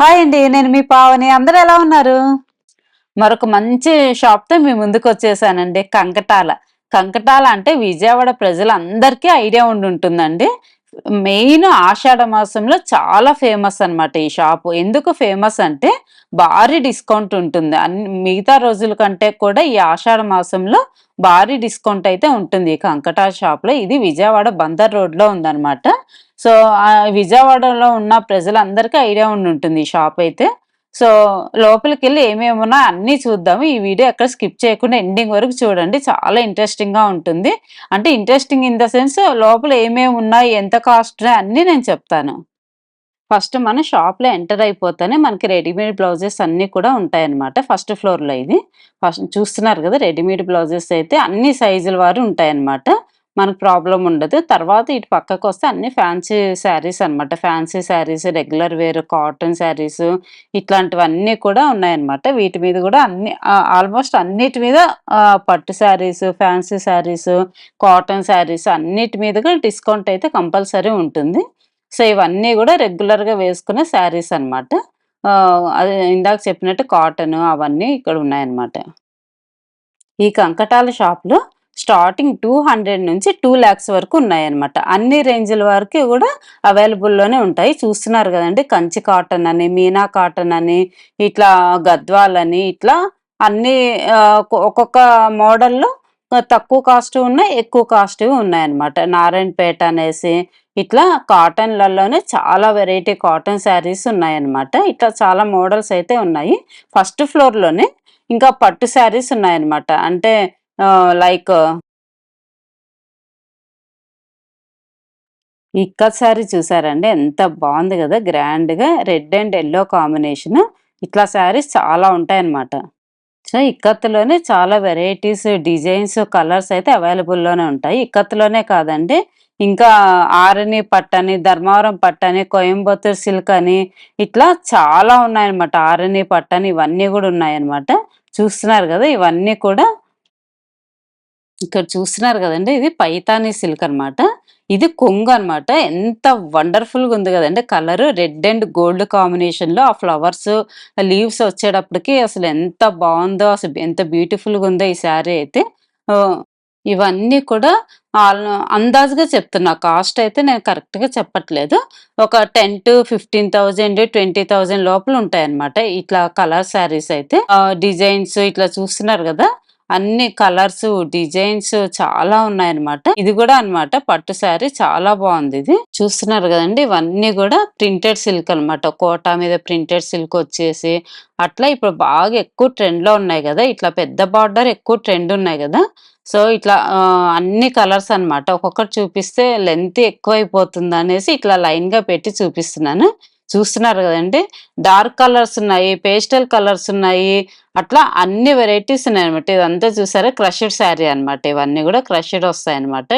Hi అండి నేను మీ పావని. అందరూ ఎలా ఉన్నారు? మరొక మంచి షాప్తో మీ ముందుకు వచ్చేసానండి కంకటాల. కంకటాల అంటే విజయవాడ ప్రజలందరికీ ఐడియా ఉండి ఉంటుందండి. మెయిన్ ఆషాఢ మాసంలో చాలా ఫేమస్ అన్నమాట ఈ షాపు. ఎందుకు ఫేమస్ అంటే భారీ డిస్కౌంట్ ఉంటుంది. అన్ని మిగతా రోజుల కంటే కూడా ఈ ఆషాఢ మాసంలో భారీ డిస్కౌంట్ అయితే ఉంటుంది. ఈ కంకటా షాప్లో ఇది విజయవాడ బందర్ రోడ్లో ఉందన్నమాట. సో విజయవాడలో ఉన్న ప్రజలందరికీ ఐడియా ఉండి ఉంటుంది ఈ షాప్ అయితే. సో లోపలికి వెళ్ళి ఏమేమి ఉన్నా అన్నీ చూద్దాము. ఈ వీడియో ఎక్కడ స్కిప్ చేయకుండా ఎండింగ్ వరకు చూడండి. చాలా ఇంట్రెస్టింగ్గా ఉంటుంది. అంటే ఇంట్రెస్టింగ్ ఇన్ ద సెన్స్ లోపల ఏమేమి ఉన్నాయి ఎంత కాస్ట్ అన్నీ నేను చెప్తాను. ఫస్ట్ మనం షాప్లో ఎంటర్ అయిపోతేనే మనకి రెడీమేడ్ బ్లౌజెస్ అన్నీ కూడా ఉంటాయన్నమాట. ఫస్ట్ ఫ్లోర్లో ఇది. ఫస్ట్ చూస్తున్నారు కదా రెడీమేడ్ బ్లౌజెస్ అయితే అన్ని సైజుల వారు ఉంటాయన్నమాట. మనకు ప్రాబ్లం ఉండదు. తర్వాత ఇటు పక్కకు వస్తే అన్ని ఫ్యాన్సీ శారీస్ అన్నమాట. Fancy sarees regular wear cotton sarees ఇట్లాంటివన్నీ కూడా ఉన్నాయన్నమాట. వీటి మీద కూడా అన్ని ఆల్మోస్ట్ అన్నిటి మీద పట్టు sarees fancy sarees cotton sarees అన్నిటి మీద కూడా డిస్కౌంట్ అయితే కంపల్సరీ ఉంటుంది. సో ఇవన్నీ కూడా రెగ్యులర్గా వేసుకునే శారీస్ అన్నమాట. అది ఇందాక చెప్పినట్టు కాటన్ అవన్నీ ఇక్కడ ఉన్నాయన్నమాట. ఈ కంకటాల షాప్లో స్టార్టింగ్ టూ హండ్రెడ్ నుంచి టూ ల్యాక్స్ వరకు ఉన్నాయన్నమాట. అన్ని రేంజ్ల వరకు కూడా అవైలబుల్లోనే ఉంటాయి. చూస్తున్నారు కదండి కంచి కాటన్ అని మీనా కాటన్ అని ఇట్లా గద్వాల్ అని ఇట్లా అన్ని ఒక్కొక్క మోడల్లో తక్కువ కాస్ట్ ఉన్నాయి ఎక్కువ కాస్ట్ ఉన్నాయన్నమాట. నారాయణపేట అనేసి ఇట్లా కాటన్లలోనే చాలా వెరైటీ కాటన్ శారీస్ ఉన్నాయన్నమాట. ఇట్లా చాలా మోడల్స్ అయితే ఉన్నాయి. ఫస్ట్ ఫ్లోర్లోనే ఇంకా పట్టు శారీస్ ఉన్నాయన్నమాట. అంటే లైక్ ఇక్కత్ శారీ చూసారండి. ఎంత బాగుంది కదా! గ్రాండ్గా రెడ్ అండ్ ఎల్లో కాంబినేషన్. ఇట్లా శారీస్ చాలా ఉంటాయన్నమాట. సో ఇక్కత్తులోనే చాలా వెరైటీస్ డిజైన్స్ కలర్స్ అయితే అవైలబుల్లోనే లోనే ఉంటాయి. ఇక్కత్తులోనే కాదండి. ఇంకా ఆరని పట్టని ధర్మవరం పట్టని కోయంబత్తూర్ సిల్క్ అని ఇట్లా చాలా ఉన్నాయన్నమాట. ఆరని పట్టని ఇవన్నీ కూడా ఉన్నాయన్నమాట. చూస్తున్నారు కదా! ఇవన్నీ కూడా ఇక్కడ చూస్తున్నారు కదండి ఇది పైతానీ సిల్క్ అన్నమాట. ఇది కొంగు అన్నమాట. ఎంత వండర్ఫుల్గా ఉంది కదండి కలర్ రెడ్ అండ్ గోల్డ్ కాంబినేషన్లో ఆ ఫ్లవర్స్ లీవ్స్ వచ్చేటప్పటికి అసలు ఎంత బాగుందో అసలు ఎంత బ్యూటిఫుల్గా ఉందో ఈ శారీ అయితే. ఇవన్నీ కూడా ఆల్- అందాజుగా చెప్తున్నా కాస్ట్ అయితే నేను కరెక్ట్గా చెప్పట్లేదు. ఒక ten to fifteen thousand twenty thousand లోపల ఉంటాయి అనమాట ఇట్లా కలర్ శారీస్ అయితే. డిజైన్స్ ఇట్లా చూస్తున్నారు కదా అన్ని కలర్స్ డిజైన్స్ చాలా ఉన్నాయన్నమాట. ఇది కూడా అన్నమాట పట్టు శారీ. చాలా బాగుంది ఇది. చూస్తున్నారు కదండి ఇవన్నీ కూడా ప్రింటెడ్ సిల్క్ అన్నమాట. కోటా మీద ప్రింటెడ్ సిల్క్ వచ్చేసి అట్లా ఇప్పుడు బాగా ఎక్కువ ట్రెండ్లో ఉన్నాయి కదా. ఇట్లా పెద్ద బార్డర్ ఎక్కువ ట్రెండ్ ఉన్నాయి కదా. సో ఇట్లా అన్ని కలర్స్ అన్నమాట. ఒక్కొక్కటి చూపిస్తే లెంత్ ఎక్కువ అయిపోతుంది అనేసి ఇట్లా లైన్గా పెట్టి చూపిస్తున్నాను. చూస్తున్నారు కదండి. డార్క్ కలర్స్ ఉన్నాయి పేస్టల్ కలర్స్ ఉన్నాయి. అట్లా అన్ని వెరైటీస్ ఉన్నాయి అనమాట ఇదంతా చూసారా? క్రషెడ్ శారీ అన్నమాట. ఇవన్నీ కూడా క్రషెడ్ వస్తాయి అనమాట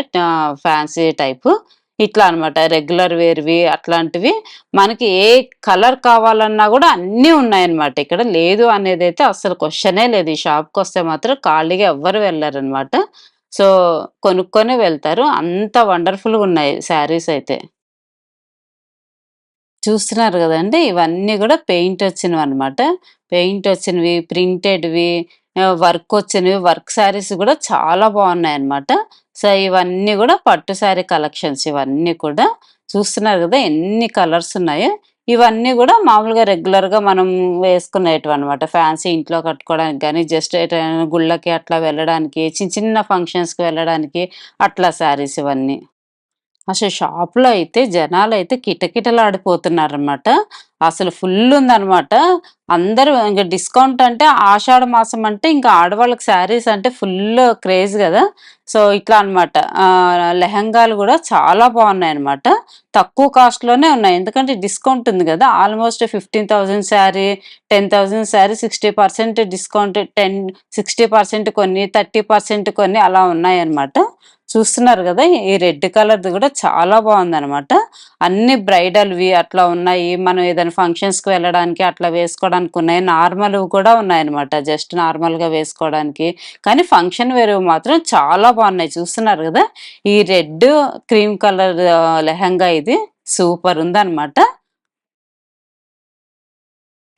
ఫ్యాన్సీ టైపు. ఇట్లా అన్నమాట. రెగ్యులర్ వేర్వి అట్లాంటివి. మనకి ఏ కలర్ కావాలన్నా కూడా అన్నీ ఉన్నాయన్నమాట. ఇక్కడ లేదు అనేది అయితే అసలు క్వశ్చనే లేదు. ఈ షాప్కి వస్తే మాత్రం ఖాళీగా ఎవ్వరు వెళ్ళారనమాట సో కొనుక్కొని వెళ్తారు. అంత వండర్ఫుల్గా ఉన్నాయి శారీస్ అయితే. చూస్తున్నారు కదండి. ఇవన్నీ కూడా పెయింట్ వచ్చినవి అనమాట పెయింట్ వచ్చినవి ప్రింటెడ్వి వర్క్ వచ్చినవి వర్క్ శారీస్ కూడా చాలా బాగున్నాయి అన్నమాట. సో ఇవన్నీ కూడా పట్టు శారీ కలెక్షన్స్ ఇవన్నీ కూడా చూస్తున్నారు కదా ఎన్ని కలర్స్ ఉన్నాయో. ఇవన్నీ కూడా మామూలుగా రెగ్యులర్గా మనం వేసుకునేటివి అనమాట ఫ్యాన్సీ ఇంట్లో కట్టుకోవడానికి కానీ జస్ట్ గుళ్ళకి అట్లా వెళ్ళడానికి చిన్న చిన్న ఫంక్షన్స్కి వెళ్ళడానికి అట్లా శారీస్ ఇవన్నీ. అసలు షాప్‌లో అయితే జనాలు జనాలైతే కిటకిటలాడిపోతున్నారన్నమాట. అసలు ఫుల్ ఉందన్నమాట. అందరూ ఇంకా డిస్కౌంట్ అంటే ఆషాఢ మాసం అంటే ఇంకా ఆడవాళ్ళకి శారీస్ అంటే ఫుల్ క్రేజ్ కదా సో, ఇట్లా అన్నమాట. లెహంగాలు లెహెంగాలు చాలా చాలా బాగున్నాయన్నమాట. తక్కువ కాస్ట్‌లోనే ఉన్నాయి. ఎందుకంటే డిస్కౌంట్ ఉంది కదా ఆల్మోస్ట్ 15,000 శారీ, 10,000 శారీ 60% డిస్కౌంట్ 10 60% కొన్ని, 30% కొన్ని అలా ఉన్నాయి అనమాట చూస్తున్నారు కదా ఈ రెడ్ కలర్ది కూడా చాలా బాగుందనమాట అన్ని బ్రైడల్వి అట్లా ఉన్నాయి. మనం ఏదైనా ఫంక్షన్స్కి వెళ్ళడానికి అట్లా వేసుకోవడానికి ఉన్నాయి. నార్మల్ కూడా ఉన్నాయన్నమాట జస్ట్ నార్మల్గా వేసుకోవడానికి. కానీ ఫంక్షన్ వేరు మాత్రం చాలా బాగున్నాయి. చూస్తున్నారు కదా ఈ రెడ్ క్రీమ్ కలర్ లెహంగా ఇది సూపర్ ఉందన్నమాట.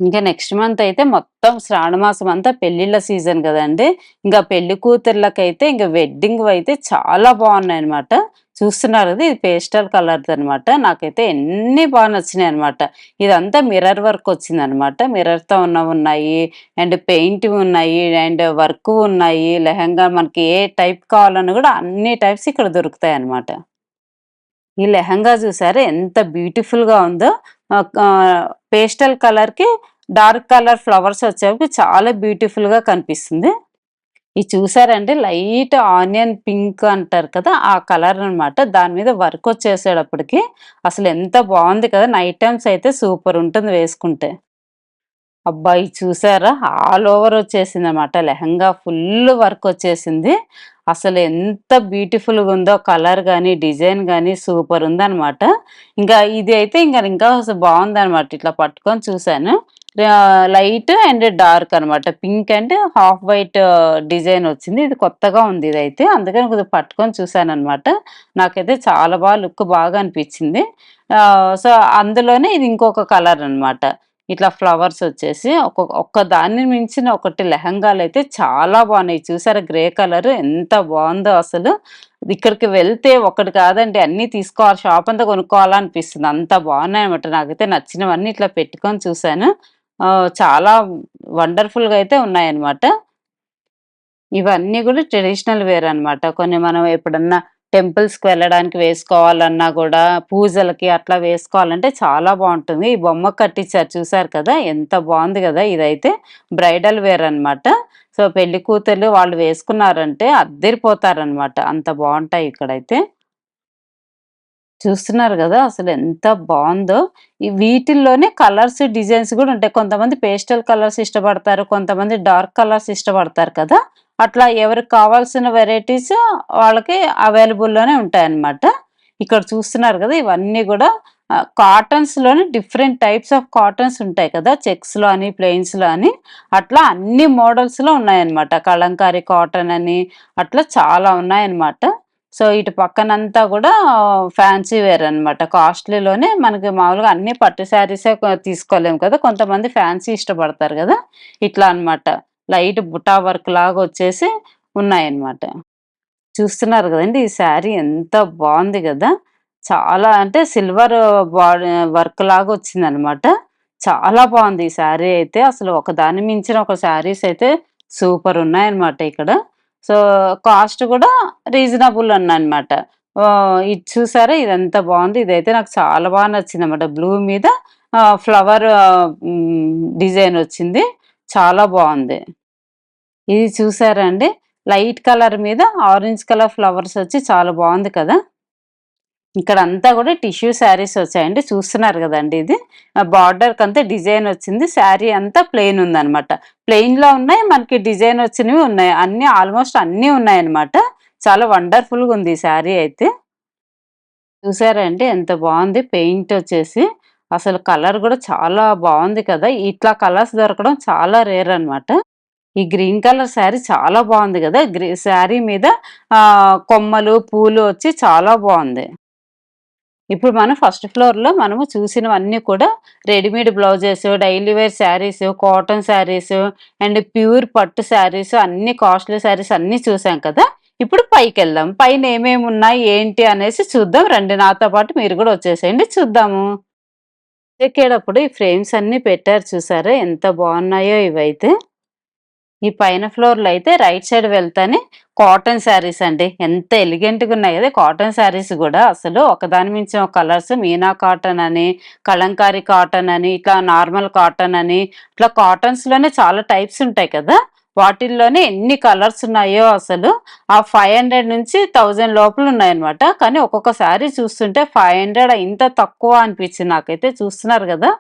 ఇంకా నెక్స్ట్ మంత్ అయితే మొత్తం శ్రావణ మాసం అంతా పెళ్ళిళ్ళ సీజన్ కదండి. ఇంకా పెళ్ళి కూతుర్లకైతే ఇంకా వెడ్డింగ్ అయితే చాలా బాగున్నాయి అనమాట చూస్తున్నారు కదా ఇది పేస్టల్ కలర్ అనమాట నాకైతే ఎన్ని బాగా నచ్చినాయి అనమాట ఇదంతా మిర్రర్ వర్క్ వచ్చింది అనమాట మిర్రర్తో ఉన్న ఉన్నాయి అండ్ పెయింట్ ఉన్నాయి అండ్ వర్క్ ఉన్నాయి లెహంగా మనకి ఏ టైప్ కావాలన్నా కూడా అన్ని టైప్స్ ఇక్కడ దొరుకుతాయి అనమాట ఈ లెహంగా చూసారా ఎంత బ్యూటిఫుల్గా ఉందో పేస్టల్ కలర్కి డార్క్ కలర్ ఫ్లవర్స్ వచ్చేవి చాలా బ్యూటిఫుల్గా కనిపిస్తుంది. ఇది చూసారంటే లైట్ ఆనియన్ పింక్ అంటారు కదా ఆ కలర్ అనమాట దాని మీద వర్క్ వచ్చేసేటప్పటికి అసలు ఎంత బాగుంది కదా నైట్ టైమ్స్ అయితే సూపర్ ఉంటుంది వేసుకుంటే. అబ్బాయి చూసారా? ఆల్ ఓవర్ వచ్చేసింది అనమాట లెహంగా ఫుల్ వర్క్ వచ్చేసింది. అసలు ఎంత బ్యూటిఫుల్గా ఉందో కలర్ కానీ డిజైన్ కానీ సూపర్ ఉందనమాట ఇంకా ఇది అయితే ఇంకా ఇంకా బాగుందనమాట ఇట్లా పట్టుకొని చూశాను. లైట్ అండ్ డార్క్ అనమాట pink and half white design వచ్చింది. ఇది కొత్తగా ఉంది ఇదైతే. అందుకని కొద్దిగా పట్టుకొని చూసాను అనమాట నాకైతే చాలా బాగా లుక్ బాగా అనిపించింది. సో అందులోనే ఇది ఇంకొక కలర్ అనమాట ఇట్లా ఫ్లవర్స్ వచ్చేసి ఒక్కొక్క ఒక్క దాన్ని మించిన ఒకటి లెహంగాలు అయితే చాలా బాగున్నాయి. చూసారా గ్రే కలర్ ఎంత బాగుందో అసలు. ఇక్కడికి వెళ్తే ఒకటి కాదండి అన్నీ తీసుకోవాలి షాప్ అంతా కొనుక్కోవాలనిపిస్తుంది. అంత బాగున్నాయి అనమాట నాకైతే నచ్చినవన్నీ ఇట్లా పెట్టుకొని చూసాను చాలా వండర్ఫుల్గా అయితే ఉన్నాయన్నమాట. ఇవన్నీ కూడా ట్రెడిషనల్ వేర్ అనమాట కొన్ని మనం ఎప్పుడన్నా టెంపుల్స్కి వెళ్ళడానికి వేసుకోవాలన్నా కూడా పూజలకి అట్లా వేసుకోవాలంటే చాలా బాగుంటుంది. ఈ బొమ్మ కట్టించారు చూసారు కదా? ఎంత బాగుంది కదా ఇదైతే. బ్రైడల్ వేర్ అనమాట సో పెళ్ళి కూతుర్లు వాళ్ళు వేసుకున్నారంటే అద్దరిపోతారనమాట అంత బాగుంటాయి ఇక్కడైతే. చూస్తున్నారు కదా అసలు ఎంత బాగుందో. ఈ వీటిల్లోనే కలర్స్ డిజైన్స్ కూడా ఉంటాయి. కొంతమంది పేస్టల్ కలర్స్ ఇష్టపడతారు కొంతమంది డార్క్ కలర్స్ ఇష్టపడతారు కదా. అట్లా ఎవరికి కావాల్సిన వెరైటీస్ వాళ్ళకి అవైలబుల్లోనే ఉంటాయన్నమాట. ఇక్కడ చూస్తున్నారు కదా ఇవన్నీ కూడా కాటన్స్లోనే డిఫరెంట్ టైప్స్ ఆఫ్ కాటన్స్ ఉంటాయి కదా చెక్స్లో అని ప్లెయిన్స్లో అని అట్లా అన్ని మోడల్స్లో ఉన్నాయన్నమాట. కలంకారీ కాటన్ అని అట్లా చాలా ఉన్నాయన్నమాట. సో ఇటు పక్కనంతా కూడా ఫ్యాన్సీ వేర్ అనమాట కాస్ట్లీలోనే మనకి మామూలుగా అన్ని పట్టు శారీసే తీసుకోలేము కదా. కొంతమంది ఫ్యాన్సీ ఇష్టపడతారు కదా. ఇట్లా అనమాట లైట్ బుటా వర్క్ లాగా వచ్చేసి ఉన్నాయన్నమాట. చూస్తున్నారు కదండి ఈ శారీ ఎంత బాగుంది కదా. చాలా అంటే సిల్వర్ వర్క్ లాగా వచ్చింది అనమాట చాలా బాగుంది ఈ శారీ అయితే. అసలు ఒక దాని మించిన ఒక శారీస్ అయితే సూపర్ ఉన్నాయన్నమాట ఇక్కడ. సో కాస్ట్ కూడా రీజనబుల్ అన్నమాట. ఇది చూసారా? ఇదంతా బాగుంది. ఇదైతే నాకు చాలా బాగా నచ్చింది అనమాట బ్లూ మీద ఫ్లవర్ డిజైన్ వచ్చింది. చాలా బాగుంది. ఇది చూసారా అండి? లైట్ కలర్ మీద ఆరెంజ్ కలర్ ఫ్లవర్స్ వచ్చి చాలా బాగుంది కదా? ఇక్కడ అంతా కూడా టిష్యూ శారీస్ వచ్చాయండి. చూస్తున్నారు కదండి ఇది. బార్డర్ అంతా డిజైన్ వచ్చింది. శారీ అంతా ప్లెయిన్ ఉందనమాట ప్లెయిన్లో ఉన్నాయి. మనకి డిజైన్ వచ్చినవి ఉన్నాయి. అన్ని ఆల్మోస్ట్ అన్నీ ఉన్నాయన్నమాట. చాలా వండర్ఫుల్గా ఉంది ఈ శారీ అయితే. చూసారండి ఎంత బాగుంది. పెయింట్ వచ్చేసి. అసలు కలర్ కూడా చాలా బాగుంది కదా. ఇట్లా కలర్స్ దొరకడం చాలా రేర్ అనమాట ఈ గ్రీన్ కలర్ శారీ చాలా బాగుంది కదా. గ్రీ శారీ మీద కొమ్మలు పూలు వచ్చి చాలా బాగుంది. ఇప్పుడు మనం ఫస్ట్ ఫ్లోర్లో మనము చూసినవన్నీ కూడా readymade blouses daily wear sarees cotton sarees and pure పట్టు శారీస్ అన్ని కాస్ట్లీ శారీస్ అన్నీ చూసాం కదా. ఇప్పుడు పైకి వెళ్దాం. పైన ఏమేమి ఉన్నాయి ఏంటి అనేసి చూద్దాం. రండి నాతో పాటు మీరు కూడా వచ్చేసేయండి. చూద్దాము. ఎక్కేటప్పుడు ఈ ఫ్రేమ్స్ అన్నీ పెట్టారు చూసారా? ఎంత బాగున్నాయో ఇవైతే. ఈ పైన ఫ్లోర్లో అయితే రైట్ సైడ్ వెళ్తానే కాటన్ శారీస్ అండి. ఎంత ఎలిగెంట్గా ఉన్నాయి. కదా కాటన్ శారీస్ కూడా అసలు ఒకదాని మించి ఒక కలర్స్ మీనా కాటన్ అని కలంకారీ కాటన్ అని ఇట్లా నార్మల్ కాటన్ అని ఇట్లా కాటన్స్లోనే చాలా టైప్స్ ఉంటాయి కదా. వాటిల్లోనే ఎన్ని కలర్స్ ఉన్నాయో అసలు ఆ ఫైవ్ హండ్రెడ్ నుంచి థౌజండ్ లోపల ఉన్నాయన్నమాట. కానీ ఒక్కొక్కసారి చూస్తుంటే ఫైవ్ హండ్రెడ్ ఇంత తక్కువ అనిపించింది నాకైతే చూస్తున్నారు కదా.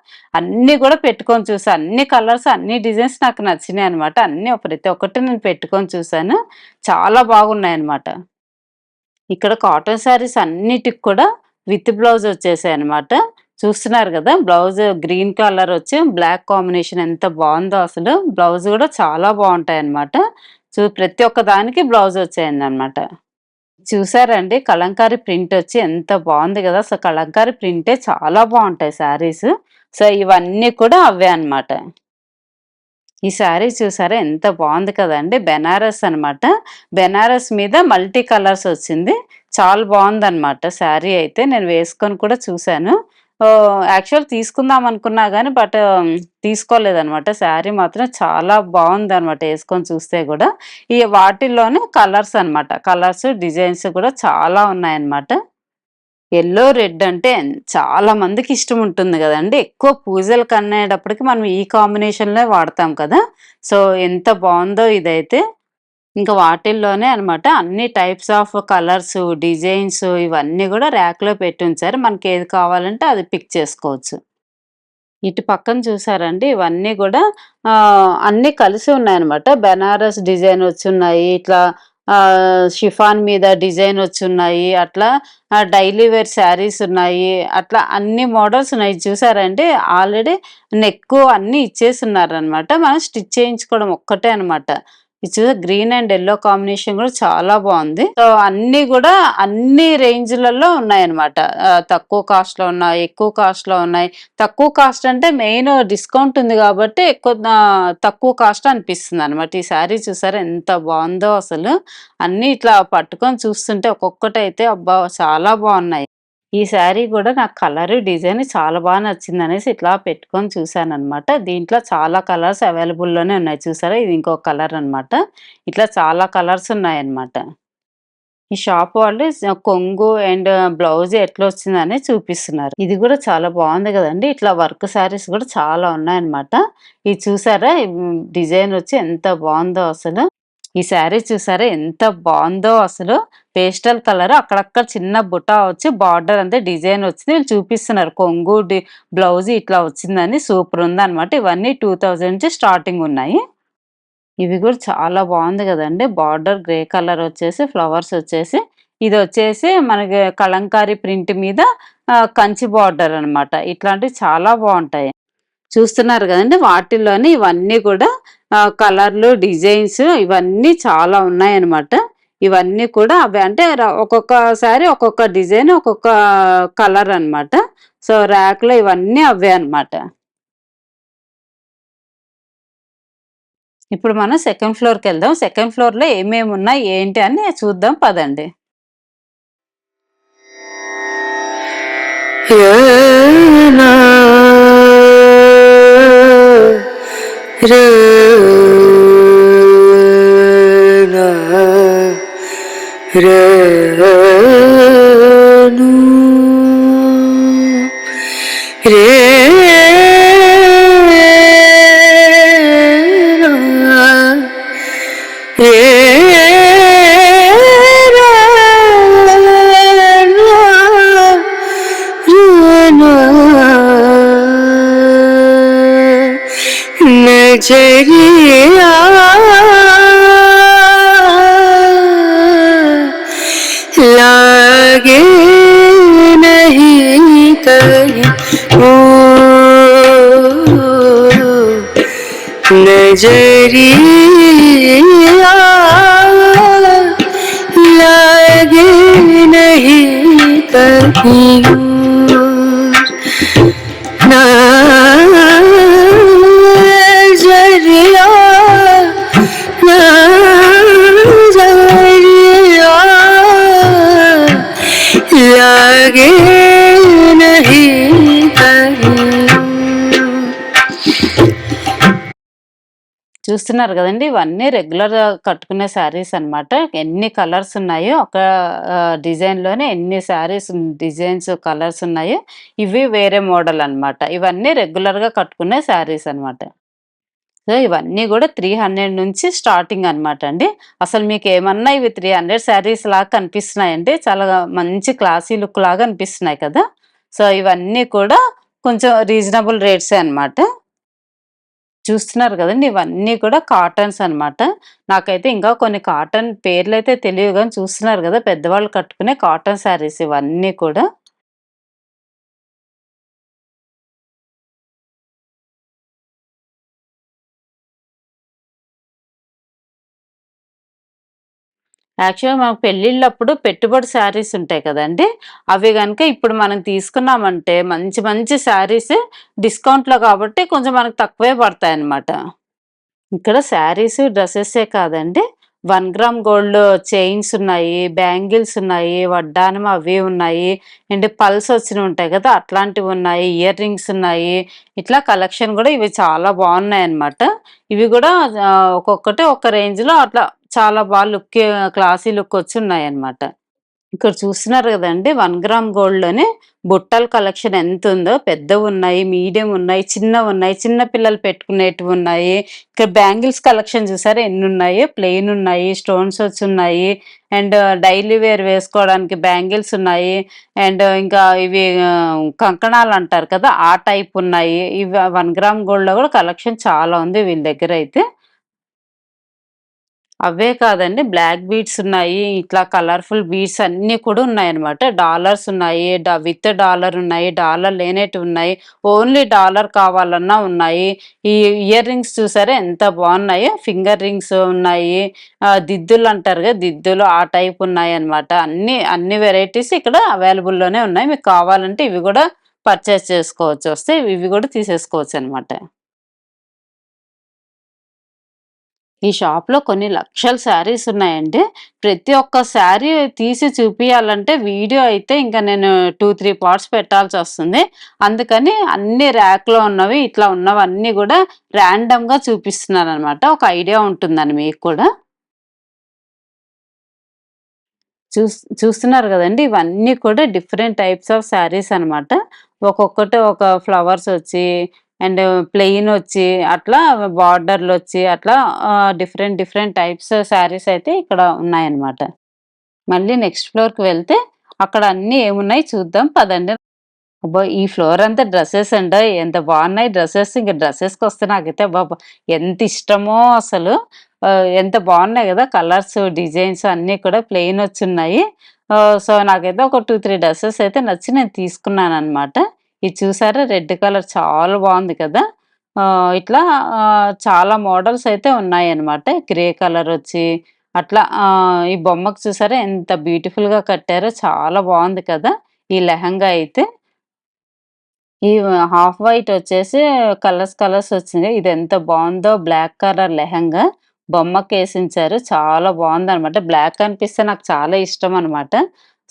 అన్నీ కూడా పెట్టుకొని చూసాను అన్ని కలర్స్ అన్ని డిజైన్స్ నాకు నచ్చినాయి అనమాట అన్ని ప్రతి ఒక్కటి నేను పెట్టుకొని చూసాను. చాలా బాగున్నాయి అనమాట ఇక్కడ కాటన్ శారీస్ అన్నిటికి కూడా విత్ బ్లౌజ్ వచ్చేసాయి అనమాట చూస్తున్నారు కదా బ్లౌజ్ గ్రీన్ కలర్ వచ్చి బ్లాక్ కాంబినేషన్ ఎంత బాగుందో అసలు. బ్లౌజ్ కూడా చాలా బాగుంటాయి అనమాట చూ ప్రతి ఒక్క దానికి బ్లౌజ్ వచ్చాయండి అనమాట చూసారండి కలంకారీ ప్రింట్ వచ్చి ఎంత బాగుంది కదా. సో కలంకారీ ప్రింటే చాలా బాగుంటాయి శారీస్. సో ఇవన్నీ కూడా అవే అనమాట ఈ శారీ చూసారా ఎంత బాగుంది కదండి బెనారస్ అనమాట బెనారస్ మీద మల్టీ కలర్స్ వచ్చింది. చాలా బాగుంది అనమాట శారీ అయితే. నేను వేసుకొని కూడా చూశాను. యాక్చువల్ తీసుకుందాం అనుకున్నా కానీ బట్ తీసుకోలేదనమాట శారీ మాత్రం చాలా బాగుంది అనమాట వేసుకొని చూస్తే కూడా. ఈ వాటిల్లోనే కలర్స్ అనమాట కలర్స్ డిజైన్స్ కూడా చాలా ఉన్నాయన్నమాట. ఎల్లో రెడ్ అంటే చాలా మందికి ఇష్టం ఉంటుంది కదండి. ఎక్కువ పూజలు కనేటప్పటికి మనం ఈ కాంబినేషన్లో వాడతాం కదా. సో ఎంత బాగుందో ఇదైతే. ఇంకా వాటిల్లోనే అనమాట అన్ని టైప్స్ ఆఫ్ కలర్స్ డిజైన్స్ ఇవన్నీ కూడా ర్యాక్లో పెట్టి ఉంచారు మనకి ఏది కావాలంటే అది పిక్ చేసుకోవచ్చు. ఇటు పక్కన చూసారండి ఇవన్నీ కూడా అన్నీ కలిసి ఉన్నాయన్నమాట. బెనారస్ డిజైన్ వచ్చి ఉన్నాయి ఇట్లా షిఫాన్ మీద డిజైన్ వచ్చి ఉన్నాయి అట్లా డైలీ వేర్ శారీస్ ఉన్నాయి అట్లా అన్ని మోడల్స్ ఉన్నాయి. చూసారండి ఆల్రెడీ నెక్ అన్నీ ఇచ్చేసి ఉన్నారనమాట మనం స్టిచ్ చేయించుకోవడం ఒక్కటే అనమాట ఇది చూస్తే గ్రీన్ అండ్ ఎల్లో కాంబినేషన్ కూడా చాలా బాగుంది. సో అన్ని కూడా అన్ని రేంజ్లలో ఉన్నాయన్నమాట. తక్కువ కాస్ట్లో ఉన్నాయి ఎక్కువ కాస్ట్లో ఉన్నాయి. తక్కువ కాస్ట్ అంటే మెయిన్ డిస్కౌంట్ ఉంది కాబట్టి ఎక్కువ తక్కువ కాస్ట్ అనిపిస్తుంది అనమాట ఈ శారీ చూసారా ఎంత బాగుందో అసలు. అన్ని ఇట్లా పట్టుకొని చూస్తుంటే ఒక్కొక్కటి అయితే అబ్బా చాలా బాగున్నాయి. ఈ శారీ కూడా నాకు కలర్ డిజైన్ చాలా బాగా నచ్చింది అనేసి ఇట్లా పెట్టుకొని చూసాను అనమాట దీంట్లో చాలా కలర్స్ అవైలబుల్లోనే ఉన్నాయి చూసారా? ఇది ఇంకో కలర్ అనమాట ఇట్లా చాలా కలర్స్ ఉన్నాయన్నమాట. ఈ షాప్ వాళ్ళు కొంగు అండ్ బ్లౌజ్ ఎట్లా వచ్చిందని చూపిస్తున్నారు. ఇది కూడా చాలా బాగుంది కదండి. ఇట్లా వర్క్ శారీస్ కూడా చాలా ఉన్నాయన్నమాట. ఇది చూసారా? డిజైన్ వచ్చి ఎంత బాగుందో అసలు. ఈ శారీ చూసారా ఎంత బాగుందో అసలు. పేస్టల్ కలర్ అక్కడక్కడ చిన్న బుట్ట వచ్చి బార్డర్ అంతే డిజైన్ వచ్చింది. వీళ్ళు చూపిస్తున్నారు కొంగు బ్లౌజ్ ఇట్లా వచ్చిందని సూపర్ ఉంది అనమాట ఇవన్నీ టూ థౌజండ్ నుంచి స్టార్టింగ్ ఉన్నాయి. ఇవి కూడా చాలా బాగుంది కదండి. బార్డర్ గ్రే కలర్ వచ్చేసి ఫ్లవర్స్ వచ్చేసి. ఇది వచ్చేసి మనకి కలంకారీ ప్రింట్ మీద కంచి బార్డర్ అనమాట ఇట్లాంటివి చాలా బాగుంటాయి. చూస్తున్నారు కదండి. వాటిల్లోని ఇవన్నీ కూడా కలర్లు డిజైన్స్ ఇవన్నీ చాలా ఉన్నాయన్నమాట. ఇవన్నీ కూడా అవి అంటే ఒక్కొక్కసారి ఒక్కొక్క డిజైన్ ఒక్కొక్క కలర్ అనమాట సో ర్యాక్లో ఇవన్నీ అవే అనమాట ఇప్పుడు మనం సెకండ్ ఫ్లోర్కి వెళ్దాం. సెకండ్ ఫ్లోర్లో ఏమేమి ఉన్నాయి ఏంటి అని చూద్దాం పదండి. রেণু রে Jay. नज़रिया लगे नहीं कहीं। చూస్తున్నారు కదండి ఇవన్నీ రెగ్యులర్ కట్టుకునే శారీస్ అనమాట ఎన్ని కలర్స్ ఉన్నాయో ఒక డిజైన్లోనే ఎన్ని శారీస్ డిజైన్స్ కలర్స్ ఉన్నాయో ఇవి వేరే మోడల్ అనమాట ఇవన్నీ రెగ్యులర్గా కట్టుకునే శారీస్ అనమాట సో ఇవన్నీ కూడా త్రీ హండ్రెడ్ నుంచి స్టార్టింగ్ అనమాట అండి. అసలు మీకు ఏమన్నా ఇవి త్రీ హండ్రెడ్ శారీస్ లాగా కనిపిస్తున్నాయండి చాలా మంచి క్లాసీ లుక్ లాగా అనిపిస్తున్నాయి కదా. సో ఇవన్నీ కూడా కొంచెం రీజనబుల్ రేట్సే అనమాట చూస్తున్నారు కదండి ఇవన్నీ కూడా కాటన్స్ అన్నమాట. నాకైతే ఇంకా కొన్ని కాటన్ పేర్లైతే తెలియవు గానీ చూస్తున్నారు కదా పెద్దవాళ్ళు కట్టుకునే కాటన్ శారీస్ ఇవన్నీ కూడా. యాక్చువల్‌గా మనకు పెళ్ళిళ్ళప్పుడు పెట్టుబడి శారీస్ ఉంటాయి కదండి అవి కనుక ఇప్పుడు మనం తీసుకున్నామంటే మంచి మంచి శారీస్ డిస్కౌంట్‌లో కాబట్టి కొంచెం మనకు తక్కువే పడతాయి అన్నమాట ఇక్కడ శారీస్, డ్రెస్సెసే కాదండి. వన్ గ్రామ్ గోల్డ్ చైన్స్ ఉన్నాయి, బ్యాంగిల్స్ ఉన్నాయి, వడ్డానం అవి ఉన్నాయి. అండ్ పల్స్ వచ్చినవి ఉంటాయి కదా! అట్లాంటివి ఉన్నాయి. ఇయర్ రింగ్స్ ఉన్నాయి. ఇట్లా కలెక్షన్ కూడా ఇవి చాలా బాగున్నాయి అన్నమాట ఇవి కూడా ఒక్కొక్కటి ఒక రేంజ్‌లో అట్లా చాలా బాగా లుక్ క్లాసీ లుక్ వచ్చి ఉన్నాయన్నమాట. ఇక్కడ చూస్తున్నారు కదండి వన్ గ్రామ్ గోల్డ్‌లోనే బుట్టల కలెక్షన్ ఎంత ఉందో పెద్దవి ఉన్నాయి మీడియం ఉన్నాయి, చిన్నవున్నాయి, చిన్న పిల్లలు పెట్టుకునేటివి ఉన్నాయి. ఇక్కడ బ్యాంగిల్స్ కలెక్షన్ చూసారా ఉన్నాయి ప్లెయిన్ ఉన్నాయి, స్టోన్స్ వచ్చున్నాయి. అండ్ డైలీ వేర్ వేసుకోవడానికి బ్యాంగిల్స్ ఉన్నాయి. అండ్ ఇంకా ఇవి కంకణాలు అంటారు కదా! ఆ టైప్ ఉన్నాయి. ఇవి వన్ గ్రామ్ గోల్డ్‌లో కూడా కలెక్షన్ చాలా ఉంది వీళ్ళ దగ్గర అయితే అవే కాదండి బ్లాక్ బీడ్స్ ఉన్నాయి. ఇట్లా కలర్‌ఫుల్ బీడ్స్ అన్నీ కూడా ఉన్నాయన్నమాట. డాలర్స్ ఉన్నాయి. డ విత్ డాలర్ ఉన్నాయి. డాలర్ లేనట్టు ఉన్నాయి. ఓన్లీ డాలర్ కావాలన్నా ఉన్నాయి. ఈ ఇయర్ రింగ్స్ చూసారా ఎంత బాగున్నాయో ఫింగర్ రింగ్స్ ఉన్నాయి. దిద్దులు అంటారు కదా! దిద్దులు ఆ టైప్ ఉన్నాయి అన్నమాట అన్ని అన్ని వెరైటీస్ ఇక్కడ అవైలబుల్‌లోనే ఉన్నాయి. మీకు కావాలంటే ఇవి కూడా పర్చేస్ చేసుకోవచ్చు. వస్తే ఇవి కూడా తీసేసుకోవచ్చన్నమాట. ఈ షాప్‌లో కొన్ని లక్షల శారీస్ ఉన్నాయండి. ప్రతి ఒక్క శారీ తీసి చూపియాలంటే వీడియో అయితే ఇంకా నేను 2, 3 పార్ట్స్ పెట్టాల్సి వస్తుంది అందుకని అన్ని ర్యాక్‌లో ఉన్నవి ఇట్లా ఉన్నవన్నీ కూడా ర్యాండమ్‌గా చూపిస్తున్నాననమాట. ఒక ఐడియా ఉంటుందని మీకు కూడా. చూస్ చూస్తున్నారు కదండి ఇవన్నీ కూడా డిఫరెంట్ టైప్స్ ఆఫ్ శారీస్ అనమాట. ఒక్కొక్కటి ఒక ఫ్లవర్స్ వచ్చి అండ్ ప్లెయిన్ వచ్చి అట్లా బార్డర్లు వచ్చి అట్లా డిఫరెంట్ డిఫరెంట్ టైప్స్ శారీస్ అయితే ఇక్కడ ఉన్నాయన్నమాట. మళ్ళీ నెక్స్ట్ ఫ్లోర్‌కి వెళ్తే అక్కడ అన్నీ ఏమున్నాయి చూద్దాం పదండి. అబ్బా! ఈ ఫ్లోర్ అంతా డ్రెస్సెస్ అండి ఎంత బాగున్నాయి డ్రెస్సెస్ ఇంకా డ్రెస్సెస్కి వస్తే నాకైతే బాబా ఎంత ఇష్టమో అసలు. ఎంత బాగున్నాయి కదా కలర్స్, డిజైన్స్ అన్నీ కూడా ప్లెయిన్ వచ్చి ఉన్నాయి సో, నాకైతే ఒక టూ త్రీ డ్రెస్సెస్ అయితే నచ్చి నేను తీసుకున్నాను అనమాట ఇది చూసారా రెడ్ కలర్ చాలా బాగుంది కదా! ఇట్లా చాలా మోడల్స్ అయితే ఉన్నాయన్నమాట. గ్రే కలర్ వచ్చి అట్లా ఈ బొమ్మకు చూసారా ఎంత బ్యూటిఫుల్‌గా కట్టారో చాలా బాగుంది కదా! ఈ లెహంగా అయితే. ఈ హాఫ్ వైట్ వచ్చేసి కలర్స్ కలర్స్ వచ్చింది. ఇది ఎంత బాగుందో బ్లాక్ కలర్ లెహంగా. బొమ్మకేసించారు. చాలా బావుందనమాట. బ్లాక్ అనిపిస్తే నాకు చాలా ఇష్టం అనమాట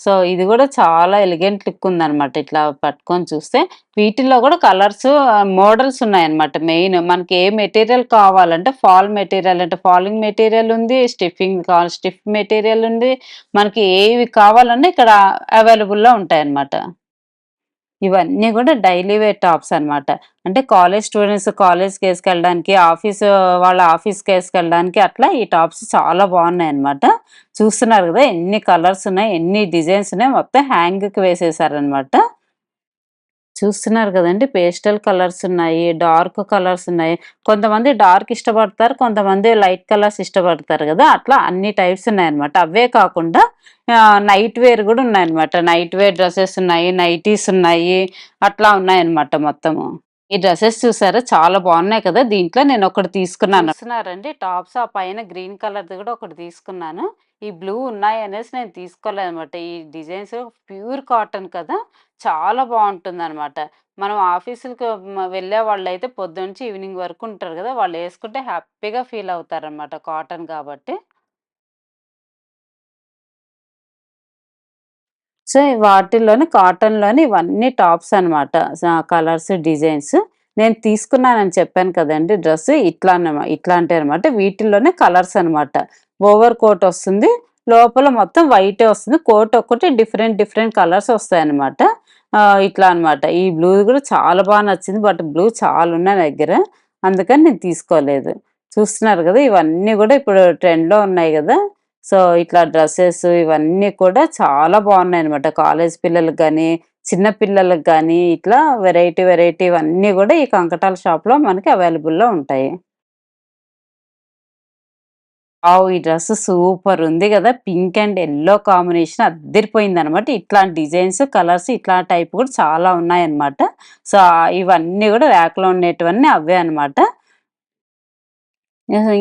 సో, ఇది కూడా చాలా ఎలిగెంట్ లుక్ ఉందనమాట. ఇట్లా పట్టుకొని చూస్తే. వీటిల్లో కూడా కలర్స్ మోడల్స్ ఉన్నాయన్నమాట మెయిన్. మనకి ఏ మెటీరియల్ కావాలంటే ఫాల్ మెటీరియల్ అంటే ఫాలింగ్ మెటీరియల్ ఉంది. స్టిఫింగ్ కావాలి స్టిఫ్ మెటీరియల్ ఉంది. మనకి ఏవి కావాలన్నా ఇక్కడ అవైలబుల్‌లో ఉంటాయన్నమాట. ఇవన్నీ కూడా డైలీ వేర్ టాప్స్ అనమాట. అంటే కాలేజ్ స్టూడెంట్స్ కాలేజ్‌కేసుకెళ్ళడానికి, ఆఫీసు వాళ్ళ ఆఫీస్‌కేసుకెళ్ళడానికి అట్లా ఈ టాప్స్ చాలా బాగున్నాయి అనమాట చూస్తున్నారు కదా ఎన్ని కలర్స్ ఉన్నాయి, ఎన్ని డిజైన్స్ ఉన్నాయి. మొత్తం హ్యాంగ్‌కి వేసేసారనమాట. చూస్తున్నారు కదండి పేస్టల్ కలర్స్ ఉన్నాయి. డార్క్ కలర్స్ ఉన్నాయి. కొంతమంది డార్క్ ఇష్టపడతారు. కొంతమంది లైట్ కలర్స్ ఇష్టపడతారు కదా అట్లా అన్ని టైప్స్ ఉన్నాయన్నమాట. అవే కాకుండా నైట్ వేర్ కూడా ఉన్నాయన్నమాట. నైట్ వేర్ డ్రెస్సెస్ ఉన్నాయి. నైటీస్ ఉన్నాయి. అట్లా ఉన్నాయన్నమాట మొత్తము. ఈ డ్రెస్సెస్ చూసారా చాలా బాగున్నాయి కదా! దీంట్లో నేను ఒకటి తీసుకున్నాను. చూస్తున్నారండి టాప్స్ ఆ పైన గ్రీన్ కలర్‌ది కూడా ఒకటి తీసుకున్నాను. ఈ బ్లూ ఉన్నాయనేసి నేను తీసుకోలేదనమాట. ఈ డిజైన్స్ ప్యూర్ కాటన్ కదా! చాలా బావుంటుందనమాట. మనం ఆఫీసులకు వెళ్ళే వాళ్ళు అయితే పొద్దున్నుంచి ఈవినింగ్ వరకు ఉంటారు కదా వాళ్ళు వేసుకుంటే హ్యాపీగా ఫీల్ అవుతారనమాట కాటన్ కాబట్టి. సో, వాటిల్లోనే కాటన్‌లోని ఇవన్నీ టాప్స్ అనమాట. Colours, designs. నేను తీసుకున్నానని చెప్పాను కదండి డ్రెస్ ఇట్లా ఇట్లానమ ఇట్లాంటివనమాట. వీటిల్లోనే కలర్స్ అనమాట. ఓవర్ కోట్ వస్తుంది. లోపల మొత్తం వైటే వస్తుంది. కోట్ ఒక్కటి డిఫరెంట్ డిఫరెంట్ కలర్స్ వస్తాయి అనమాట ఇట్లా అనమాట. ఈ బ్లూ కూడా చాలా బాగా నచ్చింది. బట్ బ్లూ చాలా ఉన్నాయి దగ్గర. అందుకని నేను తీసుకోలేదు. చూస్తున్నారు కదా ఇవన్నీ కూడా ఇప్పుడు ట్రెండ్‌లో ఉన్నాయి కదా సో, ఇట్లా డ్రెస్సెస్ ఇవన్నీ కూడా చాలా బాగున్నాయి అనమాట కాలేజ్ పిల్లలకు కానీ చిన్న పిల్లలకు కానీ ఇట్లా వెరైటీ వెరైటీ ఇవన్నీ కూడా ఈ కంకటాల షాప్‌లో మనకి అవైలబుల్‌లో ఉంటాయి. వావ్! ఈ డ్రెస్ సూపర్ ఉంది కదా పింక్ అండ్ ఎల్లో కాంబినేషన్ అద్దిరిపోయిందనమాట. ఇట్లాంటి డిజైన్స్, కలర్స్ ఇట్లా టైప్ కూడా చాలా ఉన్నాయన్నమాట. సో, ఇవన్నీ కూడా ర్యాక్‌లో ఉండేటివన్నీ అవే అనమాట.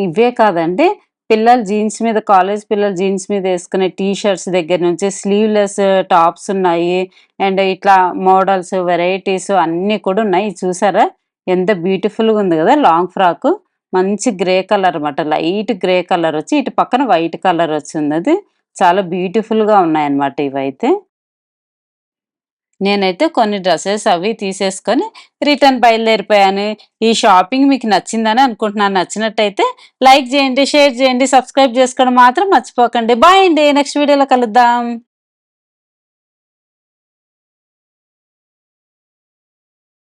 ఇవే కాదండి. పిల్లలు జీన్స్ మీద కాలేజ్ పిల్లలు జీన్స్ మీద వేసుకునే టీ షర్ట్స్ దగ్గర నుంచి స్లీవ్‌లెస్ uh, టాప్స్ ఉన్నాయి. అండ్ ఇట్లా మోడల్స్, వెరైటీస్ అన్నీ కూడా ఉన్నాయి. చూసారా? ఎంత బ్యూటిఫుల్‌గా ఉంది కదా లాంగ్ ఫ్రాకు. మంచి గ్రే కలర్ అన్నమాట. లైట్ గ్రే కలర్ వచ్చి ఇటు పక్కన వైట్ కలర్ వచ్చిందది. చాలా బ్యూటిఫుల్‌గా ఉన్నాయన్నమాట ఇవైతే. నేనైతే కొన్ని డ్రెస్సెస్ అవి తీసేసుకొని రిటర్న్ బయలుదేరిపోయాను. ఈ షాపింగ్ మీకు నచ్చిందని అనుకుంటున్నాను. నచ్చినట్టయితే లైక్ చేయండి షేర్ చేయండి సబ్స్క్రైబ్ చేసుకోవడం మాత్రం మర్చిపోకండి. బాయ్ అండి. నెక్స్ట్ వీడియోలో కలుద్దాం.